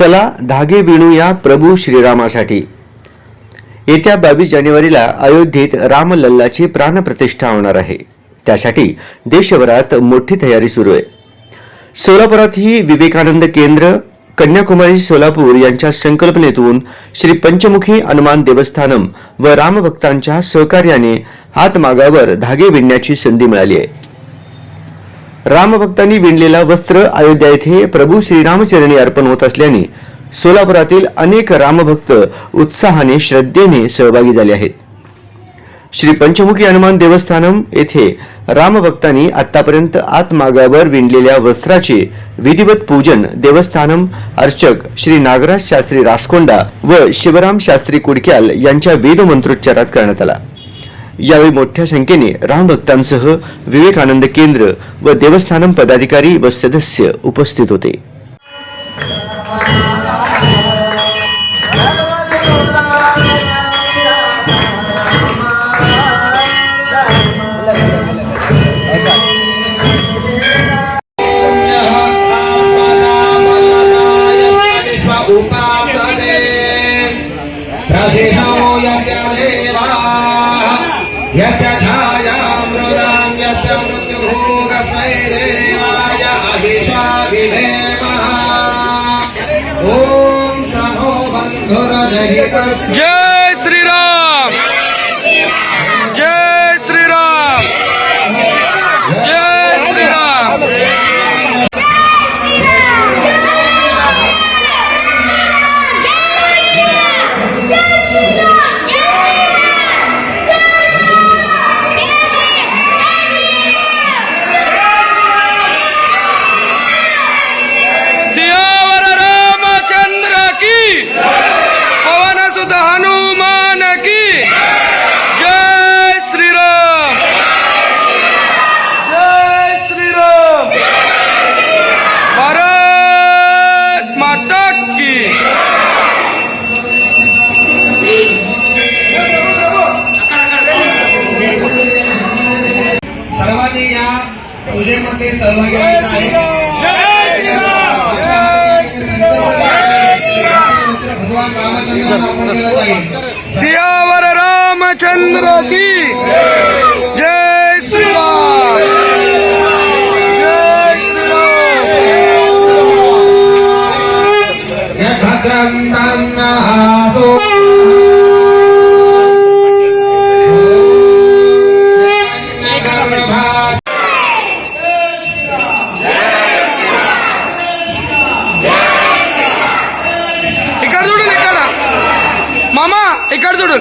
चला धागे विणूया प्रभू श्रीरामासाठी. येत्या बावीस जानेवारीला अयोध्येत रामलल्लाची प्राणप्रतिष्ठा होणार आहे. त्यासाठी देशभरात मोठी तयारी सुरू आहे. सोलापुरातही विवेकानंद केंद्र कन्याकुमारी सोलापूर यांच्या संकल्पनेतून श्री पंचमुखी हनुमान देवस्थानम व रामभक्तांच्या सहकार्याने हातमागावर धागे विणण्याची संधी मिळाली आहे. रामभक्तांनी विणलेला वस्त्र अयोध्या येथे प्रभू श्रीरामचरणी अर्पण होत असल्याने सोलापुरातील अनेक रामभक्त उत्साहाने श्रद्धेने सहभागी झाले आहेत. श्री पंचमुखी हनुमान देवस्थानम येथे रामभक्तांनी आतापर्यंत आतमागावर विणलेल्या वस्त्राचे विधिवत पूजन देवस्थानम अर्चक श्री नागराज शास्त्री रासकोंडा व शिवराम शास्त्री कुडक्याल यांच्या वेद मंत्रोच्चारात करण्यात आला. यावेळी मोठ्या संख्येने रामभक्तांसह विवेकानंद केंद्र व देवस्थानम पदाधिकारी व सदस्य उपस्थित होते. यस्य छायामृदां यस्य मृत्युभोगस्मै देवाय अहिषा विधेमः ॐ सनो बन्धुरजहितस्य जय श्रीराम। पूजेमध्ये सहभागी भगवान रामचंद्रांना अर्पण केलं जाईल. सियावर रामचंद्र की जय श्रीराम! చూడు.